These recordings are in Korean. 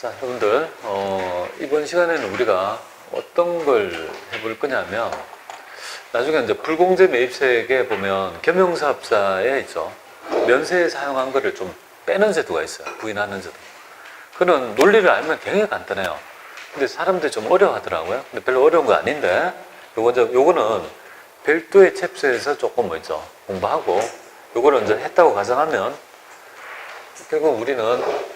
자, 여러분들, 어, 이번 시간에는 우리가 어떤 걸 해볼 거냐면, 나중에 이제 불공제 매입세액에 보면 겸용사업자에 있죠. 면세에 사용한 거를 좀 빼는 제도가 있어요. 부인하는 제도. 그런 논리를 알면 굉장히 간단해요. 근데 사람들이 좀 어려워하더라고요. 근데 별로 어려운 거 아닌데, 요거, 저- 요거는 별도의 챕스에서 조금 뭐죠. 공부하고, 요거를 이제 했다고 가정하면, 결국 우리는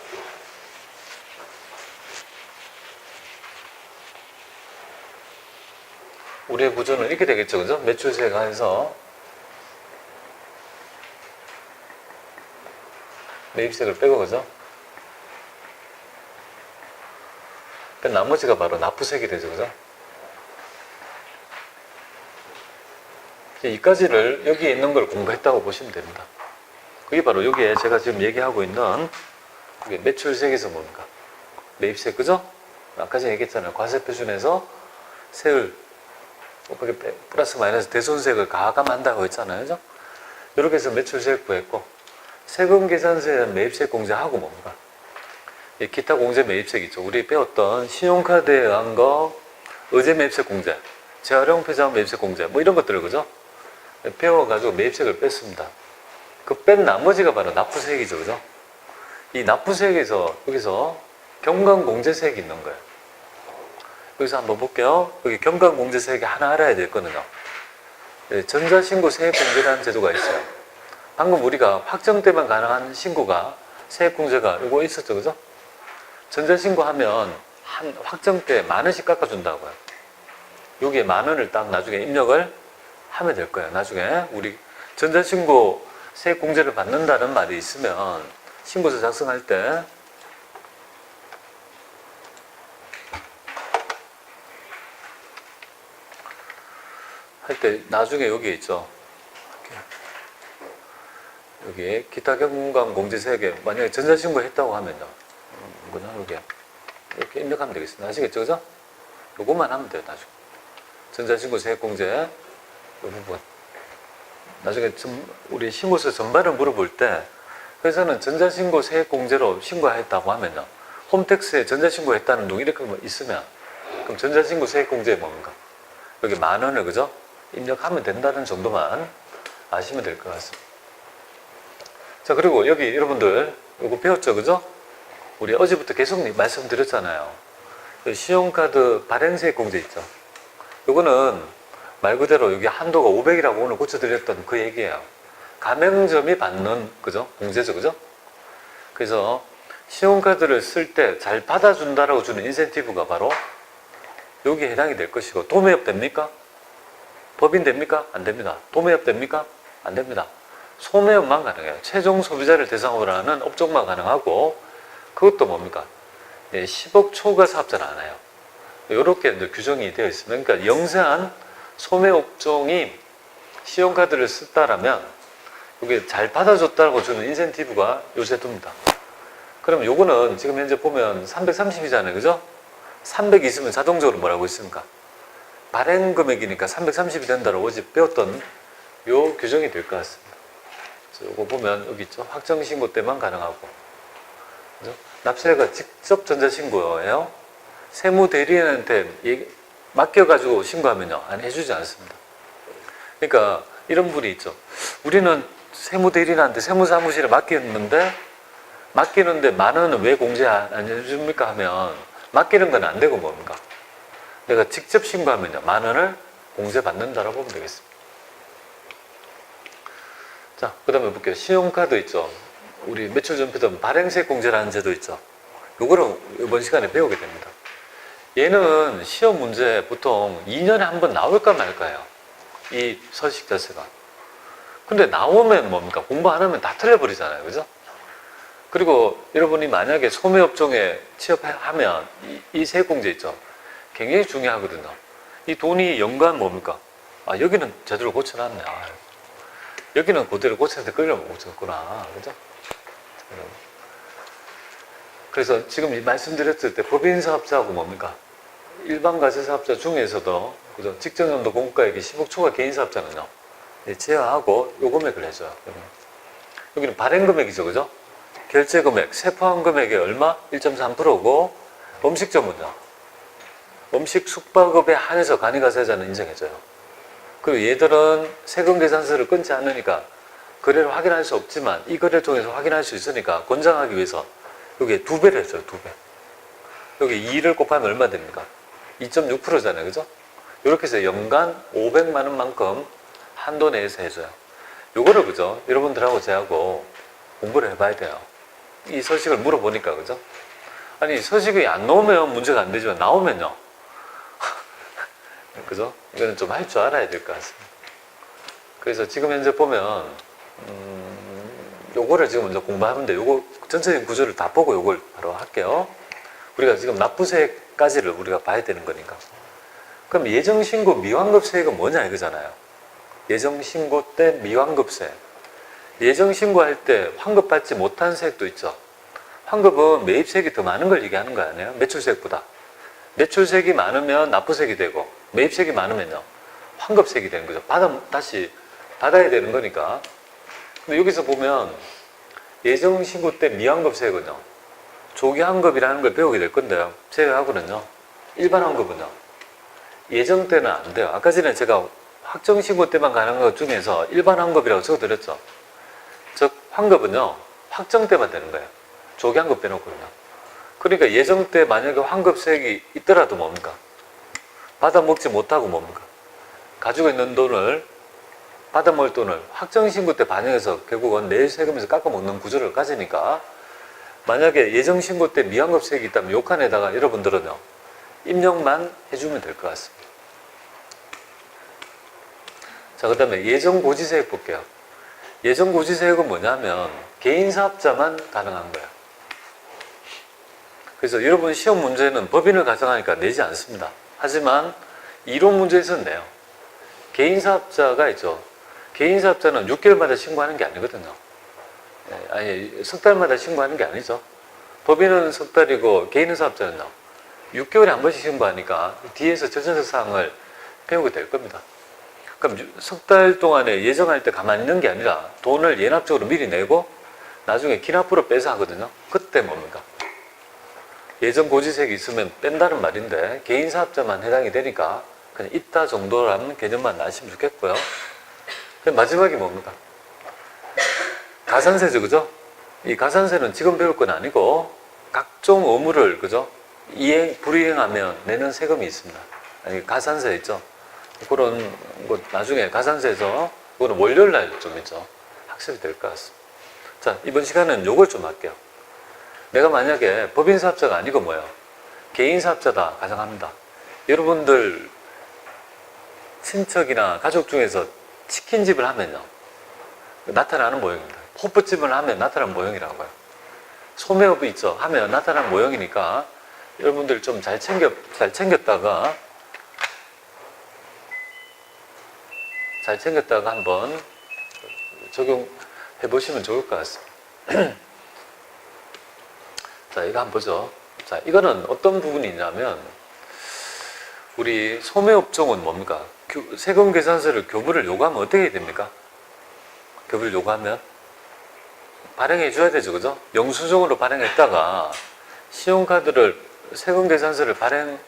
우리의 구조는 이렇게 되겠죠. 그죠? 매출세가 해서 매입세를 빼고 그죠? 그 나머지가 바로 납부세액이 되죠. 그죠? 이까지를 여기에 있는 걸 공부했다고 보시면 됩니다. 그게 바로 여기에 제가 지금 얘기하고 있는 그게 매출세액에서 뭡니까? 매입세 그죠? 아까 전에 얘기했잖아요. 과세표준에서 세율 곱하기 빼- 플러스 마이너스 대손세액을 가감한다고 했잖아요. 그죠? 이렇게 해서 매출세액 구했고 세금 계산세 매입세 공제하고? 이 기타 공제 매입세액 있죠. 우리 배웠던 신용카드에 의한 거 의제 매입세 공제, 재활용 폐장 매입세 공제 뭐 이런 것들을 그죠? 배워가지고 매입세액을 뺐습니다. 그 뺀 나머지가 바로 납부세액이죠. 그죠? 이 납부세액에서 여기서 경감공제세액이 있는 거예요. 여기서 한번 볼게요. 여기 경감공제 세액이 하나 알아야 될 거는요. 예, 전자신고 세액공제라는 제도가 있어요. 방금 우리가 확정 때만 가능한 신고가 세액공제가 이거 있었죠. 그죠? 전자신고하면 한 확정 때 만 원씩 깎아준다고요. 여기에 만 원을 딱 나중에 입력을 하면 될 거예요. 나중에 우리 전자신고 세액공제를 받는다는 말이 있으면 신고서 작성할 때 할 때 나중에 여기 있죠. 여기 기타 경감 공제세액에 만약에 전자신고 했다고 하면요. 음, 뭐냐 여기 이렇게 입력하면 되겠습니다. 아시겠죠, 그죠? 요것만 하면 돼요, 나중에. 전자신고 세액공제 이 부분. 나중에 좀 우리 신고서 전반을 물어볼 때 회사는 전자신고 세액공제로 신고했다고 하면요. 홈택스에 전자신고했다는 둥 이렇게 뭐 있으면 그럼 전자신고 세액공제 뭡니까? 여기 만 원을 그죠? 입력하면 된다는 정도만 아시면 될 것 같습니다. 자, 그리고 여기 여러분들 이거 배웠죠, 그죠? 우리 어제부터 계속 말씀드렸잖아요. 그 신용카드 발행세액 공제 있죠. 요거는 말 그대로 여기 한도가 500이라고 오늘 고쳐드렸던 그 얘기예요. 가맹점이 받는 그죠? 공제죠, 그죠? 그래서 신용카드를 쓸 때 잘 받아준다라고 주는 인센티브가 바로 여기에 해당이 될 것이고 도매업 됩니까? 법인 됩니까? 안 됩니다. 도매업 됩니까? 안 됩니다. 소매업만 가능해요. 최종 소비자를 대상으로 하는 업종만 가능하고 그것도 뭡니까? 예, 10억 초과 사업자는 안 해요. 이렇게 이제 규정이 되어 있습니다. 그러니까 영세한 소매 업종이 신용카드를 썼다라면 이게 잘 받아줬다고 주는 인센티브가 요새 둡니다. 그럼 요거는 지금 현재 보면 330이잖아요. 그죠? 300 있으면 자동적으로 뭐라고 있습니까? 발행 금액이니까 330이 된다고 어제 배웠던 요 규정이 될 것 같습니다. 요거 보면 여기 있죠. 확정 신고 때만 가능하고. 그죠? 납세가 직접 전자신고예요. 세무 대리인한테 얘기- 맡겨가지고 신고하면요. 안 해주지 않습니다. 그러니까 이런 분이 있죠. 우리는 세무 대리인한테 세무사무실에 맡겼는데 맡기는데 만 원은 왜 공제 안 해줍니까 하면 맡기는 건 안 되고 뭡니까? 내가 직접 신고하면요. 만 원을 공제 받는다라고 보면 되겠습니다. 자, 그 다음에 볼게요. 신용카드 있죠. 우리 매출 전표도 발행세 공제라는 제도 있죠. 요거를 이번 시간에 배우게 됩니다. 얘는 시험 문제 보통 2년에 한 번 나올까 말까요? 이 서식 자체가. 근데 나오면 뭡니까? 공부 안 하면 다 틀려버리잖아요. 그죠? 그리고 여러분이 만약에 소매업종에 취업하면 이, 이 세액공제 있죠. 굉장히 중요하거든요. 이 돈이 연간 뭡니까? 아, 여기는 제대로 고쳐놨네. 아, 여기는 그대로 고쳤는데 끌려 못 고쳤구나. 그죠? 그래서 지금 이 말씀드렸을 때 법인 사업자하고 뭡니까? 일반 가세 사업자 중에서도 그죠? 직전연도 공과액이 10억 초과 개인 사업자는요. 예, 제어하고 요 금액을 해줘요. 여기는, 여기는 발행 금액이죠, 그죠? 결제 금액, 세포한 금액이 얼마? 1.3%고 음식점은요. 음식 숙박업에 한해서 간이가세자는 인정해줘요. 그리고 얘들은 세금 계산서를 끊지 않으니까 거래를 확인할 수 없지만 이 거래를 통해서 확인할 수 있으니까 권장하기 위해서 여기에 두 배를 해줘요. 두 배. 여기 2를 곱하면 얼마 됩니까? 2.6%잖아요. 그죠? 이렇게 해서 연간 500만 원만큼 한도 내에서 해줘요. 요거를 그죠? 여러분들하고 저하고 공부를 해봐야 돼요. 이 서식을 물어보니까 그죠? 아니 서식이 안 나오면 문제가 안 되지만 나오면요. 그죠? 이거는 좀 할 줄 알아야 될 것 같습니다. 그래서 지금 현재 보면 음, 요거를 지금 먼저 공부하면 돼. 요거 전체적인 구조를 다 보고 요걸 바로 할게요. 우리가 지금 납부세까지를 우리가 봐야 되는 거니까. 그럼 예정신고 미환급세가 뭐냐 이거잖아요. 예정신고 때 미환급세. 예정신고할 때 환급받지 못한 세액도 있죠. 환급은 매입세액이 더 많은 걸 얘기하는 거 아니에요? 매출세액보다. 매출세액이 많으면 납부세액이 되고 매입세액이 많으면요. 환급세액이 되는 거죠. 받아, 다시 받아야 되는 거니까. 근데 여기서 보면 예정신고 때 미환급세액은요. 조기환급이라는 걸 배우게 될 건데요. 제외하고는요. 일반 환급은요. 예정 때는 안 돼요. 아까 전에 제가 확정신고 때만 가는 것 중에서 일반 환급이라고 적어드렸죠. 즉 환급은요. 확정 때만 되는 거예요. 조기환급 빼놓고는요. 그러니까 예정 때 만약에 환급세액이 있더라도 뭡니까? 받아먹지 못하고 뭡니까? 가지고 있는 돈을 받아먹을 돈을 확정신고 때 반영해서 결국은 내 세금에서 깎아먹는 구조를 가지니까 만약에 예정신고 때 미환급세액이 있다면 요 칸에다가 여러분들은요 입력만 해주면 될 것 같습니다. 자, 그 다음에 예정고지세액 볼게요. 예정고지세액은 뭐냐면 개인사업자만 가능한 거예요. 그래서 여러분 시험 문제는 법인을 가정하니까 내지 않습니다. 하지만 이론 문제에서는 내요. 개인 사업자가 있죠. 개인 사업자는 6개월마다 신고하는 게 아니거든요. 예, 아니, 석 달마다 신고하는 게 아니죠. 법인은 석 달이고 개인 사업자는요. 6개월에 한 번씩 신고하니까 뒤에서 전전적 사항을 배우게 될 겁니다. 그럼 석 달 동안에 예정할 때 가만히 있는 게 아니라 돈을 예납적으로 미리 내고 나중에 기납부로 빼서 하거든요. 그때 뭡니까? 예정 고지세액이 있으면 뺀다는 말인데 개인 사업자만 해당이 되니까 그냥 있다 정도라는 개념만 아시면 좋겠고요. 마지막이 뭡니까? 가산세죠, 그죠? 이 가산세는 지금 배울 건 아니고 각종 의무를 그죠? 이행 불이행하면 내는 세금이 있습니다. 아니 가산세 있죠? 그런 거 나중에 가산세에서 그거는 월요일 날 좀 있죠. 학습이 될 것 같습니다. 자 이번 시간은 요걸 좀 할게요. 내가 만약에 법인 사업자가 아니고 뭐예요? 개인 사업자다 가정합니다. 여러분들 친척이나 가족 중에서 치킨집을 하면요. 나타나는 모형입니다. 호프집을 하면 나타나는 모형이라고요. 소매업이 있죠. 하면 나타나는 모형이니까 여러분들 좀 잘 챙겨, 잘 챙겼다가 잘 챙겼다가 한번 적용해 보시면 좋을 것 같습니다. 자, 이거 한번 보죠. 자, 이거는 어떤 부분이냐면 우리 소매업종은 뭡니까? 교- 세금 계산서를 교부를 요구하면 어떻게 해야 됩니까? 교부를 요구하면 발행해 줘야 되죠, 그죠? 영수증으로 발행했다가 신용카드를 세금 계산서를 발행해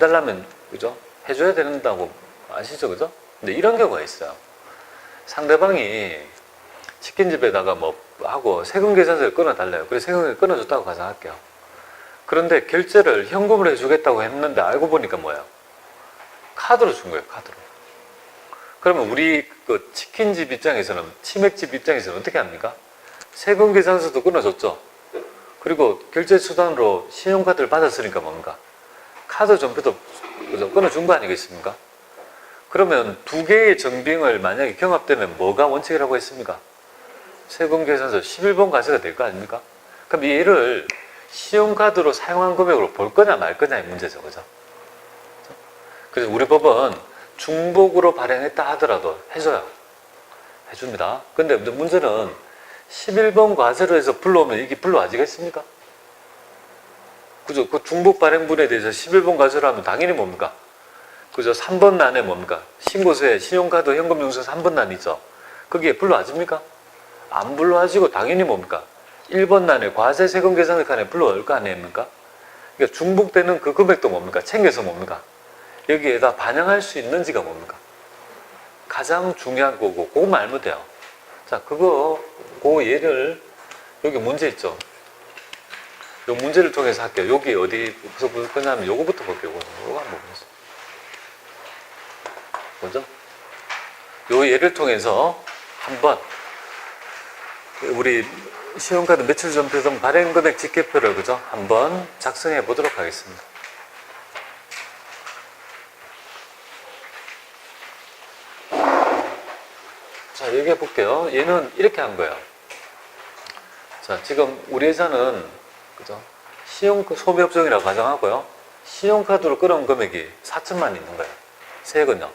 달라면 그죠? 해줘야 된다고 아시죠, 그죠? 근데 이런 경우가 있어요. 상대방이 치킨집에다가 뭐 하고 세금 계산서를 끊어달래요. 그래서 세금을 끊어줬다고 가정할게요. 그런데 결제를 현금으로 해주겠다고 했는데 알고 보니까 뭐예요? 카드로 준 거예요, 카드로. 그러면 우리 그 치킨집 입장에서는, 치맥집 입장에서는 어떻게 합니까? 세금 계산서도 끊어줬죠. 그리고 결제 수단으로 신용카드를 받았으니까 뭔가 카드 그죠? 끊어준 거 아니겠습니까? 그러면 두 개의 정빙을 만약에 경합되면 뭐가 원칙이라고 했습니까? 세금 계산서 11번 과세가 될 거 아닙니까? 그럼 얘를 신용카드로 사용한 금액으로 볼 거냐 말 거냐의 문제죠. 그죠? 그래서 우리 법은 중복으로 발행했다 하더라도 해줘요. 해줍니다. 근데 문제는 11번 과세로 해서 불러오면 이게 불러와지겠습니까? 그죠? 그 중복 발행분에 대해서 11번 과세로 하면 당연히 뭡니까? 그죠? 3번 난에 뭡니까? 신고서에 신용카드 현금용서 3번 난 있죠? 거기에 불러와집니까? 안 불러와지고 당연히 뭡니까? 1번 란에 과세 세금 계산을 칸에 불러올 거 아닙니까? 그러니까 중복되는 그 금액도 뭡니까? 챙겨서 뭡니까? 여기에다 반영할 수 있는지가 뭡니까? 가장 중요한 거고 그거만 알면 돼요. 자, 그거 그 예를 여기 문제 있죠. 요 문제를 통해서 할게요. 여기 어디서 볼 거냐면 요거부터 볼게요. 요거 한번 보세요. 먼저 요 예를 통해서 한번 우리 신용카드 매출 전표성 발행 금액 집계표를 그죠? 한번 작성해 보도록 하겠습니다. 자, 얘기해 볼게요. 얘는 이렇게 한 거예요. 자, 지금 우리 회사는 그죠? 신용 소비업종이라고 가정하고요. 신용카드로 끌어온 금액이 4천만 있는 거예요. 세액은요.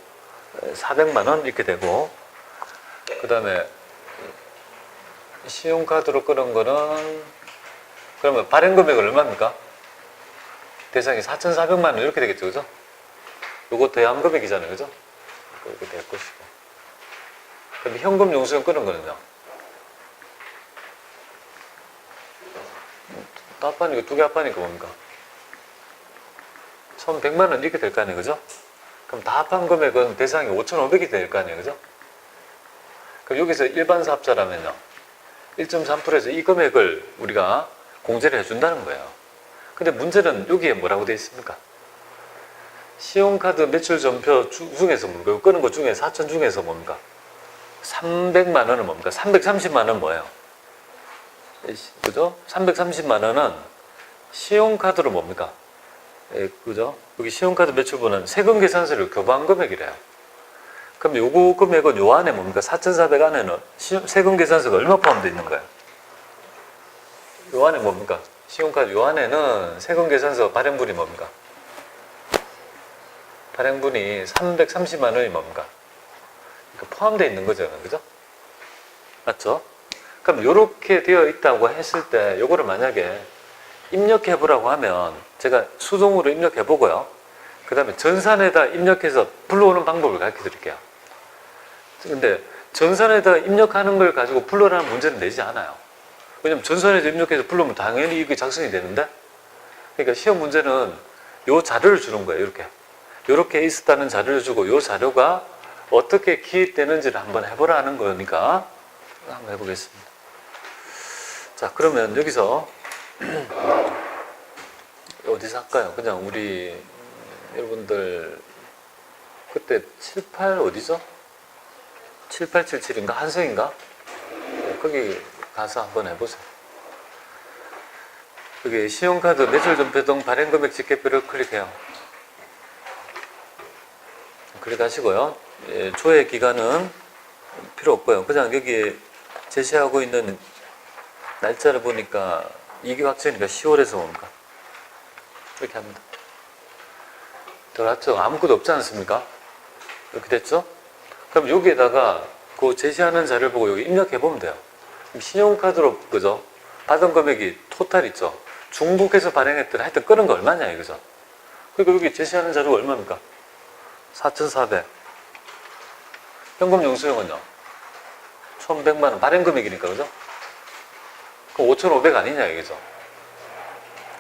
400만 원 이렇게 되고 그 다음에 신용카드로 끌은 거는 그러면 발행 금액은 얼마입니까? 대상이 4,400만 원 이렇게 되겠죠, 그죠? 요거 대항 금액이잖아요, 그죠? 이렇게 될 것이고. 그럼 현금 용수형 끌은 거는요? 또 합하니까 두 개 합하니까 뭡니까? 처음 100만 원 이렇게 될 거 아니에요, 그죠? 그럼 다 합한 금액은 대상이 5,500이 될 거 아니에요, 그죠? 그럼 여기서 일반 사업자라면요. 1.3%에서 이 금액을 우리가 공제를 해준다는 거예요. 근데 문제는 여기에 뭐라고 되어 있습니까? 신용카드 매출 전표 주- 중에서 뭡니까? 끄는 것 중에 4천 중에서 뭡니까? 300만 원은 뭡니까? 330만 원은 뭐예요? 그죠? 330만 원은 신용카드로 뭡니까? 예, 그죠? 여기 신용카드 매출분은 세금 계산서를 교부한 금액이래요. 그럼 요거 금액은 요 안에 뭡니까? 4,400 안에는 시- 세금 계산서가 얼마 포함되어 있는 거예요? 요 안에 뭡니까? 신용카드 요 안에는 세금 계산서 발행분이 뭡니까? 발행분이 330만 원이 뭡니까? 그러니까 포함되어 있는 거죠. 그죠? 맞죠? 그럼 요렇게 되어 있다고 했을 때 요거를 만약에 입력해 보라고 하면 제가 수동으로 입력해 보고요. 그 다음에 전산에다 입력해서 불러오는 방법을 가르쳐 드릴게요. 근데 전산에다 입력하는 걸 가지고 불러라는 문제는 내지 않아요. 왜냐면 전산에다 입력해서 불러면 당연히 이게 작성이 되는데 그러니까 시험 문제는 요 자료를 주는 거예요. 이렇게. 이렇게 있었다는 자료를 주고 요 자료가 어떻게 기입되는지를 한번 해보라는 거니까 한번 해보겠습니다. 자, 그러면 여기서 어디서 할까요? 그냥 우리 여러분들 그때 78 어디죠? 7877인가 한성인가? 네, 거기 가서 한번 해보세요. 여기 신용카드 매출 전표등 발행 금액 집계표를 클릭해요. 클릭하시고요. 예, 조회 기간은 필요 없고요. 그냥 여기 제시하고 있는 날짜를 보니까 2기 확정이니까 10월에서 뭡니까? 이렇게 합니다. 들어갔죠? 아무것도 없지 않습니까? 이렇게 됐죠? 그럼 여기에다가 그 제시하는 자료를 보고 여기 입력해 보면 돼요. 신용카드로, 그죠? 받은 금액이 토탈 있죠? 중복해서 발행했더니 하여튼 끄는 거 얼마냐, 이거죠? 그러니까 여기 제시하는 자료가 얼마입니까? 4,400. 현금 영수증은요? 1,100만 원 발행 금액이니까, 그죠? 그럼 5,500 아니냐, 이거죠?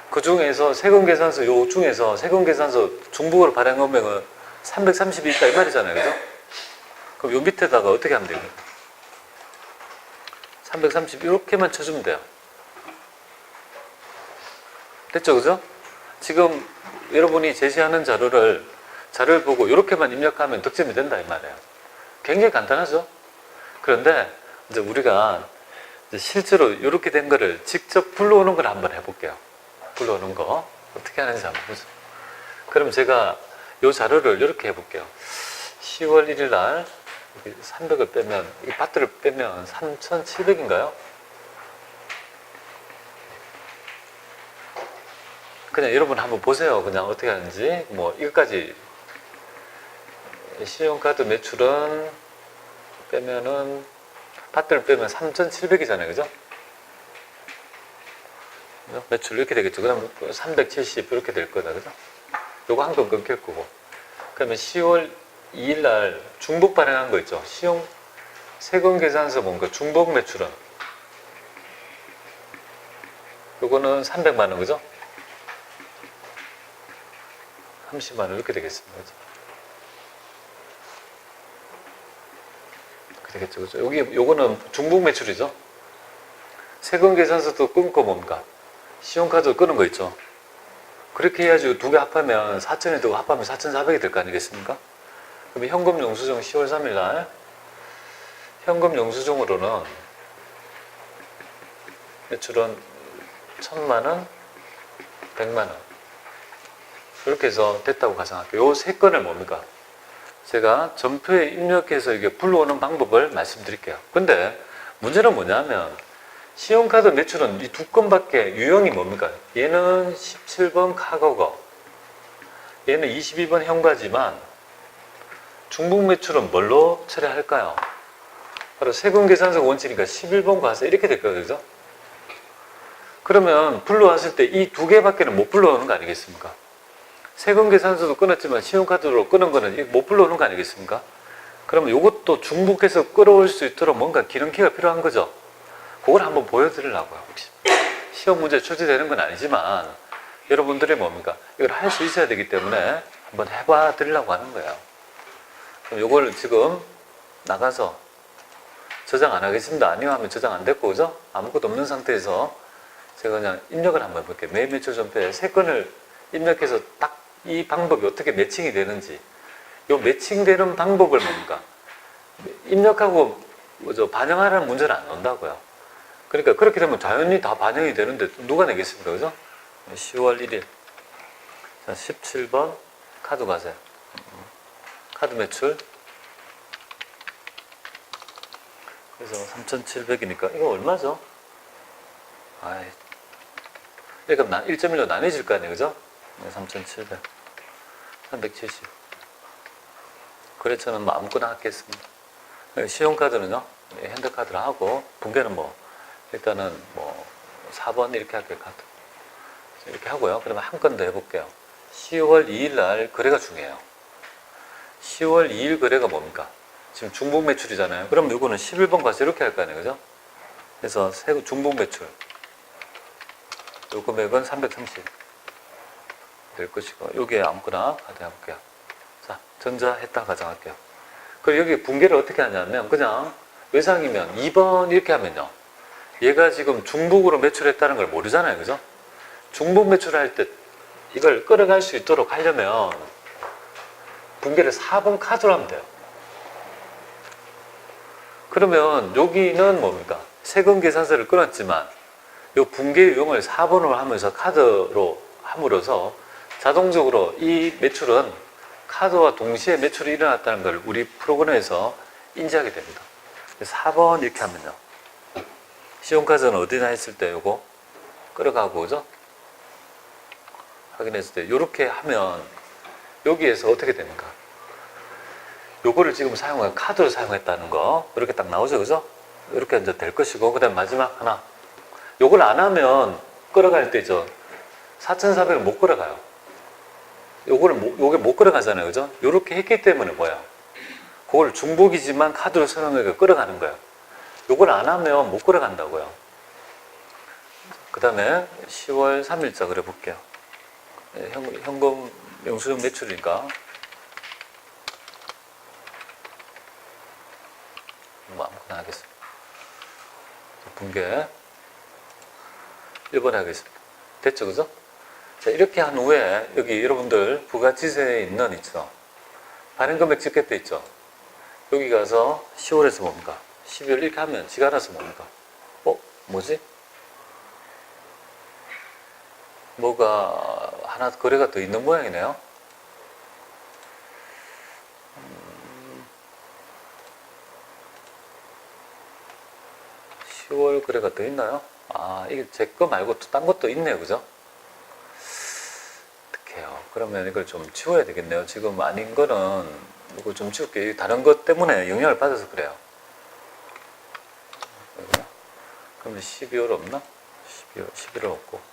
그 중에서 세금 계산서, 요 중에서 세금 계산서 중복으로 발행 금액은 330이 있다, 이 말이잖아요, 그죠? 그럼 요 밑에다가 어떻게 하면 됩니까? 330 이렇게만 쳐주면 돼요. 됐죠, 그죠? 지금 여러분이 제시하는 자료를 자료를 보고 이렇게만 입력하면 득점이 된다 이 말이에요. 굉장히 간단하죠? 그런데 이제 우리가 이제 실제로 이렇게 된 거를 직접 불러오는 걸 한번 해볼게요. 불러오는 거 어떻게 하는지 한번 보죠. 그럼 제가 이 자료를 이렇게 해볼게요. 10월 1일 날 300을 빼면 이 파트를 빼면 3,700인가요? 그냥 여러분 한번 보세요. 그냥 어떻게 하는지 뭐 이것까지 신용카드 매출은 빼면은 파트를 빼면 3,700이잖아요. 그죠? 매출 이렇게 되겠죠. 그다음 370 이렇게 될 거다. 그죠? 요거 한 건 끊길 거고. 그러면 10월 2일 날 중복 발행한 거 있죠. 시용 세금 계산서 뭔가 중복 매출은 요거는 300만 원 그죠? 30만 원 이렇게 되겠습니다. 그죠? 그렇게 되겠죠. 그죠? 여기 요거는 중복 매출이죠. 세금 계산서도 끊고 뭡니까? 신용카드 끊은 거 있죠. 그렇게 해야지 두 개 합하면 4천이 되고 합하면 4,400이 될 거 아니겠습니까? 그러면 현금 영수증 10월 3일 날 현금 영수증으로는 매출은 천만 원, 백만 원 이렇게 해서 됐다고 가정할게요. 요 세 건을 뭡니까? 제가 전표에 입력해서 이게 불러오는 방법을 말씀드릴게요. 근데 문제는 뭐냐면 신용카드 매출은 이 두 건밖에 유형이 뭡니까? 얘는 17번 카거거, 얘는 22번 현가지만 중복 매출은 뭘로 처리할까요? 바로 세금 계산서 원칙이니까 11번 과세 이렇게 될 거예요. 그죠? 그러면 불러왔을 때 이 두 개밖에는 못 불러오는 거 아니겠습니까? 세금 계산서도 끊었지만 신용카드로 끊은 거는 못 불러오는 거 아니겠습니까? 그러면 이것도 중복해서 끌어올 수 있도록 뭔가 기능키가 필요한 거죠. 그걸 한번 보여드리려고요. 혹시 시험 문제 출제되는 건 아니지만 여러분들이 뭡니까? 이걸 할 수 있어야 되기 때문에 한번 해봐 드리려고 하는 거예요. 그럼 이걸 지금 나가서 저장 안 하겠습니다. 아니요 하면 저장 안 됐고, 그죠? 아무것도 없는 상태에서 제가 그냥 입력을 한번 해볼게요. 매일 매출 전표에 세 건을 입력해서 딱 이 방법이 어떻게 매칭이 되는지, 이 매칭되는 방법을 뭡니까? 입력하고 뭐죠 반영하라는 문제는 안 온다고요. 그러니까 그렇게 되면 자연히 다 반영이 되는데 누가 내겠습니까? 그죠? 10월 1일. 자, 17번 카드 과세. 카드 매출. 그래서 3,700이니까 이거 얼마죠? 아이. 나 1.1로 나눠질 거 아니에요, 그죠? 3,700. 370. 거래처는 뭐 아무거나 하겠습니다. 신용카드는요, 예, 핸드카드로 하고, 분계는 뭐, 일단은 뭐, 4번 이렇게 할게요, 카드. 이렇게 하고요. 그러면 한 건 더 해볼게요. 10월 2일 날 거래가 중요해요. 10월 2일 거래가 뭡니까? 지금 중복 매출이잖아요. 그럼 이거는 11번 가서 이렇게 할 거 아니에요, 그죠? 그래서 세- 중복 매출. 요 금액은 330. 될 것이고, 요게 아무거나 카드 해볼게요. 자, 전자 했다 가정할게요. 그리고 여기 분계를 어떻게 하냐면, 그냥 외상이면 2번 이렇게 하면요. 얘가 지금 중복으로 매출했다는 걸 모르잖아요, 그죠? 중복 매출할 때 이걸 끌어갈 수 있도록 하려면 분계를 4번 카드로 하면 돼요. 그러면 여기는 뭡니까? 세금 계산서를 끊었지만 이 분계 유형을 4번으로 하면서 카드로 함으로써 자동적으로 이 매출은 카드와 동시에 매출이 일어났다는 걸 우리 프로그램에서 인지하게 됩니다. 4번 이렇게 하면요. 신용카드는 어디나 했을 때 요거 끌어가고 그죠? 확인했을 때 이렇게 하면 여기에서 어떻게 됩니까? 요거를 지금 사용한 카드로 사용했다는 거 이렇게 딱 나오죠 그죠? 이렇게 이제 될 것이고 그 다음 마지막 하나. 요걸 안 하면 끌어갈 때죠. 4,400을 못 끌어가요. 요거를 못, 요게 못 끌어가잖아요 그죠? 요렇게 했기 때문에 뭐야? 그걸 중복이지만 카드로 사용해서 끌어가는 거예요 요걸 안 하면 못 끌어간다고요. 그 다음에 10월 3일자 그래 볼게요. 네, 현, 현금 영수증 매출이니까 뭐 아무거나 하겠습니다. 분계 1번 하겠습니다. 됐죠, 그죠? 자, 이렇게 한 후에 여기 여러분들 부가지세에 있는 있죠. 발행 금액 집계돼 있죠. 여기 가서 10월에서 뭡니까? 12월 이렇게 하면 지가 알아서 뭡니까? 어? 뭐지? 뭐가 하나 거래가 더 있는 모양이네요. 음, 10월 거래가 더 있나요? 아, 이게 제 거 말고 또 딴 것도 있네요. 그죠? 어떡해요. 그러면 이걸 좀 치워야 되겠네요. 지금 아닌 거는 이거 좀 치울게요. 다른 것 때문에 영향을 받아서 그래요. 그러면 12월 없나? 12월, 11월 없고.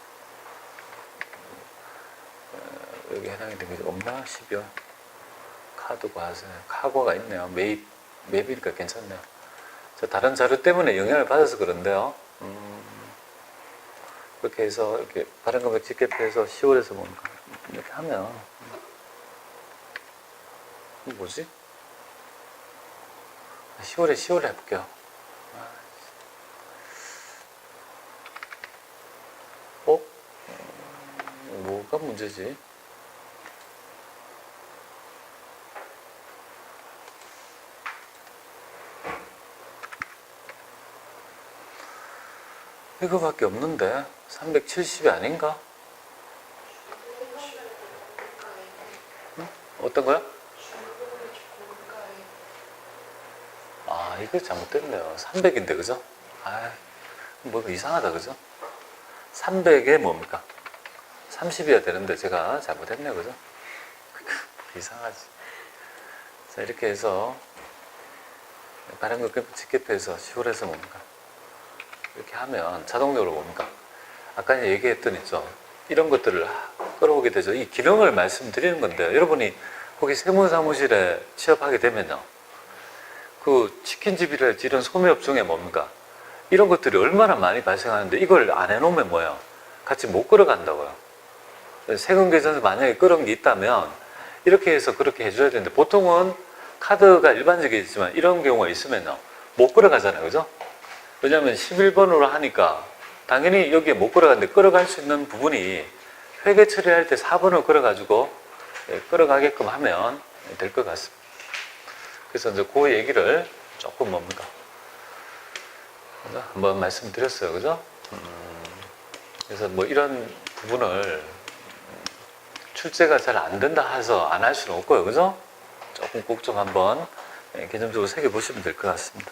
어, 여기 해당이 게 없나? 12월. 카드 과세. 카고가 있네요. 매입, 매입이니까 괜찮네요. 저 다른 자료 때문에 영향을 받아서 그런데요. 음, 그렇게 해서 이렇게 발행 금액 집계표에서 10월에서 뭡니까? 이렇게 하면 뭐지? 10월에 10월에 해볼게요. 어? 음, 뭐가 문제지? 이거밖에 없는데 370이 아닌가? 어떤 거야? 아 이거 잘못됐네요 300인데 그죠? 아 뭐가 이상하다 그죠? 300에 뭡니까? 30이어야 되는데 제가 잘못했네요 그죠? 이상하지 자 이렇게 해서 발행금 집계표에서 10월에서 뭡니까? 이렇게 하면 자동적으로 뭡니까? 아까 얘기했던 있죠. 이런 것들을 끌어오게 되죠. 이 기능을 말씀드리는 건데 여러분이 거기 세무사무실에 취업하게 되면요. 그 치킨집이랄지 이런 소매업 중에 뭡니까? 이런 것들이 얼마나 많이 발생하는데 이걸 안 해놓으면 뭐예요? 같이 못 끌어간다고요. 세금 계산서 만약에 끌어온 게 있다면 이렇게 해서 그렇게 해줘야 되는데 보통은 카드가 일반적이지만 이런 경우가 있으면요. 못 끌어가잖아요. 그죠? 왜냐하면 11번으로 하니까 당연히 여기에 못 끌어가는데 끌어갈 수 있는 부분이 회계 처리할 때 4번을 끌어가지고 예, 끌어가게끔 하면 될 것 같습니다. 그래서 이제 그 얘기를 조금 뭡니까? 한번 말씀드렸어요. 그죠? 음, 그래서 뭐 이런 부분을 음, 출제가 잘 안 된다 해서 안 할 수는 없고요. 그죠? 조금 꼭 좀 한번 예, 개념적으로 새겨보시면 될 것 같습니다.